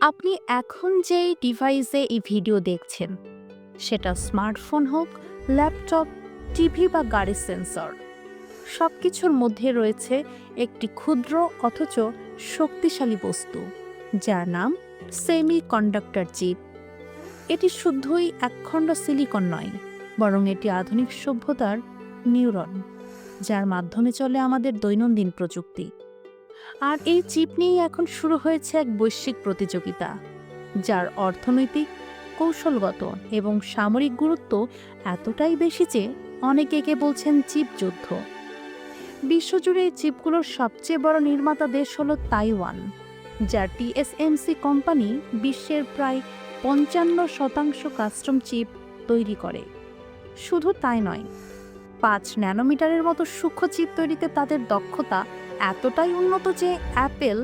আপনি এখন যেই ডিভাইসে এই ভিডিও দেখছেন, সেটা স্মার্টফোন হোক ল্যাপটপ টিভি বা গাড়ির সেন্সর সব কিছুর মধ্যে রয়েছে একটি ক্ষুদ্র অথচ শক্তিশালী বস্তু, যার নাম সেমি কন্ডাক্টর চিপ এটি শুদ্ধই একখণ্ড সিলিকন নয়, বরং এটি আধুনিক সভ্যতার নিউরন যার মাধ্যমে চলে আমাদের দৈনন্দিন প্রযুক্তি। আর এই চিপ নিয়েই এখন শুরু হয়েছে এক বৈশ্বিক প্রতিযোগিতা, যার অর্থনৈতিক, কৌশলগত এবং সামরিক গুরুত্ব এতটাই বেশি যে অনেকে একে বলছেন চিপ যুদ্ধ। বিশ্বজুড়ে এই চিপগুলোর সবচেয়ে বড় নির্মাতা দেশ হল তাইওয়ান, যার টিএসএমসি কোম্পানি বিশ্বের প্রায় পঞ্চান্ন শতাংশ কাস্টম চিপ তৈরি করে। শুধু তাই নয় পাঁচ ন্যানোমিটারের মতো সূক্ষ্ম চিপ তৈরিতে তাদের দক্ষতা এতটাই উন্নত যে অ্যাপেল,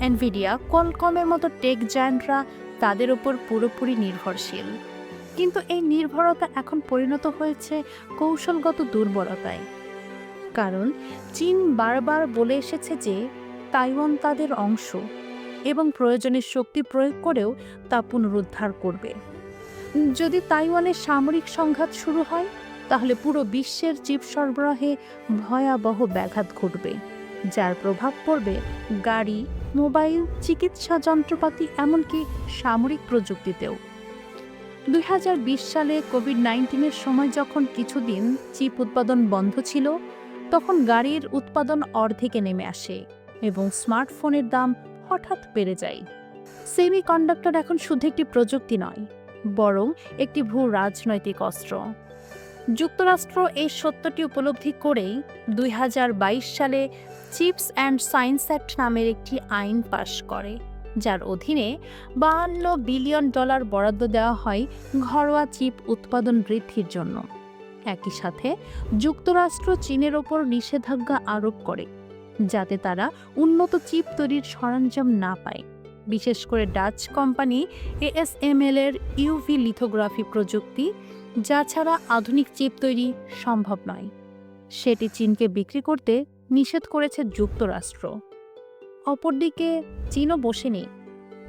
এনভিডিয়া কলকমের মতো টেক জায়ান্টরা তাদের উপর পুরোপুরি নির্ভরশীল। কিন্তু এই নির্ভরতা এখন পরিণত হয়েছে কৌশলগত দুর্বলতায়। কারণ চীন বারবার বলে এসেছে যে তাইওয়ান তাদের অংশ এবং প্রয়োজনের শক্তি প্রয়োগ করেও তা পুনরুদ্ধার করবে। যদি তাইওয়ানের সামরিক সংঘাত শুরু হয় তাহলে পুরো বিশ্বের চিপ সরবরাহে ভয়াবহ ব্যাঘাত ঘটবে। যার প্রভাব পড়বে গাড়ি, মোবাইল, চিকিৎসা যন্ত্রপাতি, এমনকি সামরিক প্রযুক্তিতেও। দু হাজার বিশ সালে কোভিড নাইন্টিনের সময় যখন কিছুদিন চিপ উৎপাদন বন্ধ ছিল, তখন গাড়ির উৎপাদন অর্ধেকে নেমে আসে এবং স্মার্টফোনের দাম হঠাৎ বেড়ে যায়। সেমি কন্ডাক্টর এখন শুধু একটি প্রযুক্তি নয়, বরং একটি ভূ রাজনৈতিক অস্ত্র। যুক্তরাষ্ট্র এই সত্যটি উপলব্ধি করেই দুই হাজার বাইশ সালে চিপস অ্যান্ড সায়েন্স অ্যাক্ট নামের একটি আইন পাশ করে, যার অধীনে বাহান্ন বিলিয়ন ডলার বরাদ্দ দেওয়া হয় ঘরোয়া চিপ উৎপাদন বৃদ্ধির জন্য। একই সাথে যুক্তরাষ্ট্র চীনের ওপর নিষেধাজ্ঞা আরোপ করে, যাতে তারা উন্নত চিপ তৈরির সরঞ্জাম না পায়। বিশেষ করে ডাচ কোম্পানি এএসএমএল এর ইউভি লিথোগ্রাফি প্রযুক্তি, যা ছাড়া আধুনিক চিপ তৈরি সম্ভব নয়। সেটি চীনকে বিক্রি করতে নিষেধ করেছে যুক্তরাষ্ট্র। অপরদিকে, চীনও বসেনি।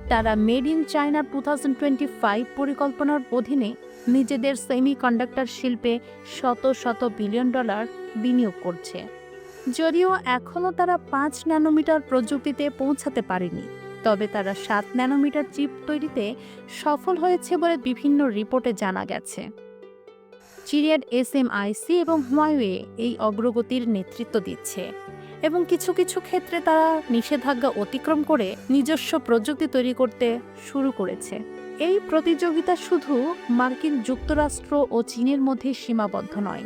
তারা made in China two thousand twenty five পরিকল্পনার অধীনে নিজেদের সেমি কন্ডাক্টর শিল্পে শত শত বিলিয়ন ডলার বিনিয়োগ করছে। যদিও এখনও তারা পাঁচ ন্যানোমিটার প্রযুক্তিতে পৌঁছাতে পারেনি। তবে তারা সাত ন্যানোমিটার চিপ তৈরিতে সফল হয়েছে বলে বিভিন্ন রিপোর্টে জানা গেছে। চিরিয়ার এস এম আইসি এবং হুমায়ুয়ে এই অগ্রগতির নেতৃত্ব দিচ্ছে এবং কিছু কিছু ক্ষেত্রে তারা নিষেধাজ্ঞা অতিক্রম করে নিজস্ব প্রযুক্তি তৈরি করতে শুরু করেছে। এই প্রতিযোগিতা শুধু মার্কিন যুক্তরাষ্ট্র ও চীনের মধ্যে সীমাবদ্ধ নয়।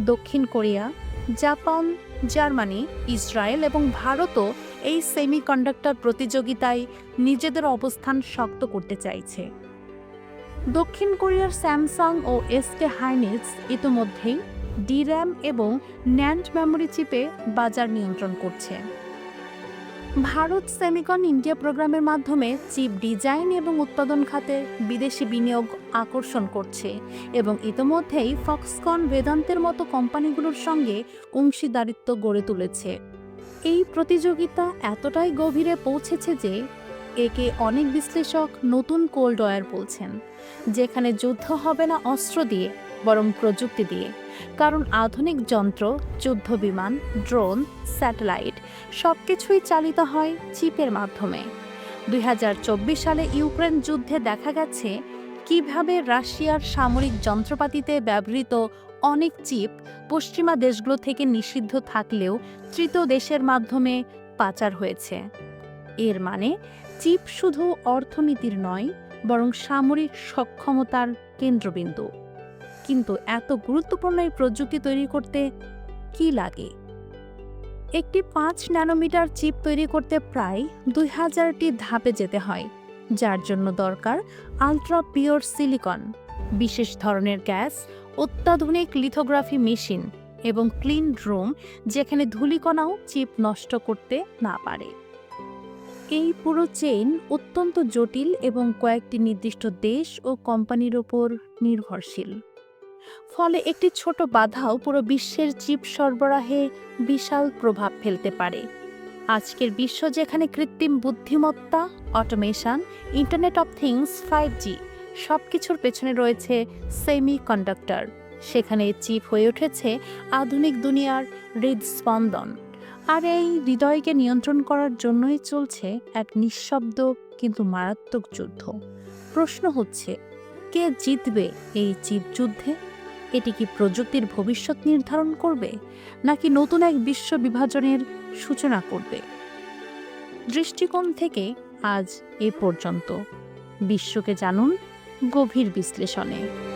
দক্ষিণ কোরিয়া জাপান, জার্মানি, ইসরায়েল এবং ভারতও এই সেমিকন্ডাক্টর প্রতিযোগিতায় নিজেদের অবস্থান শক্ত করতে চাইছে। দক্ষিণ কোরিয়ার স্যামসাং ও এসকে হাইনিক্স ইতোমধ্যেই ডির্যাম এবং ন্যান্ড মেমোরি চিপে বাজার নিয়ন্ত্রণ করছে। ভারত সেমিকন ইন্ডিয়া প্রোগ্রামের মাধ্যমে চিপ ডিজাইন এবং উৎপাদন খাতে বিদেশি বিনিয়োগ আকর্ষণ করছে এবং ইতোমধ্যেই ফক্সকন বেদান্তের মতো কোম্পানিগুলোর সঙ্গে অংশীদারিত্ব গড়ে তুলেছে। এই প্রতিযোগিতা এতটাই গভীরে পৌঁছেছে যে একে অনেক বিশ্লেষক নতুন কোল্ড ওয়ার বলছেন, যেখানে যুদ্ধ হবে না অস্ত্র দিয়ে, বরং প্রযুক্তি দিয়ে। কারণ আধুনিক যন্ত্র, যুদ্ধ বিমান, ড্রোন, স্যাটেলাইট সব কিছুই চালিত হয় চিপের মাধ্যমে। দুই হাজার চব্বিশ সালে ইউক্রেন যুদ্ধে দেখা গেছে কীভাবে রাশিয়ার সামরিক যন্ত্রপাতিতে ব্যবহৃত অনেক চিপ পশ্চিমা দেশগুলো থেকে নিষিদ্ধ থাকলেও তৃতীয় দেশের মাধ্যমে পাচার হয়েছে। এর মানে চিপ শুধু অর্থনীতির নয়, বরং সামরিক সক্ষমতার কেন্দ্রবিন্দু। কিন্তু এত গুরুত্বপূর্ণ এই প্রযুক্তি তৈরি করতে কি লাগে? একটি পাঁচ ন্যানোমিটার চিপ তৈরি করতে প্রায় দুই হাজারটি ধাপে যেতে হয়, যার জন্য দরকার আলট্রা পিওর সিলিকন, বিশেষ ধরনের গ্যাস, অত্যাধুনিক লিথোগ্রাফি মেশিন এবং ক্লিন রুম যেখানে ধূলিকণাও চিপ নষ্ট করতে না পারে। এই পুরো চেইন অত্যন্ত জটিল এবং কয়েকটি নির্দিষ্ট দেশ ও কোম্পানির ওপর নির্ভরশীল। ফলে একটি ছোট বাধাও পুরো বিশ্বের চিপ সরবরাহে বিশাল প্রভাব ফেলতে পারে। আজকের বিশ্ব যেখানে কৃত্রিম বুদ্ধিমত্তা, automation, internet of things, five G সব কিছুর পেছনে রয়েছে সেমি কন্ডাক্টর সেখানে চিপ হয়ে উঠেছে আধুনিক দুনিয়ার হৃদস্পন্দন। আর এই হৃদয়কে নিয়ন্ত্রণ করার জন্যই চলছে এক নিঃশব্দ কিন্তু মারাত্মক যুদ্ধ। প্রশ্ন হচ্ছে, কে জিতবে এই চিপ যুদ্ধে এটি কি প্রযুক্তির ভবিষ্যৎ নির্ধারণ করবে, নাকি নতুন এক বিশ্ব বিভাজনের সূচনা করবে? দৃষ্টিকোণ থেকে আজ এ পর্যন্ত। বিশ্বকে জানুন গভীর বিশ্লেষণে।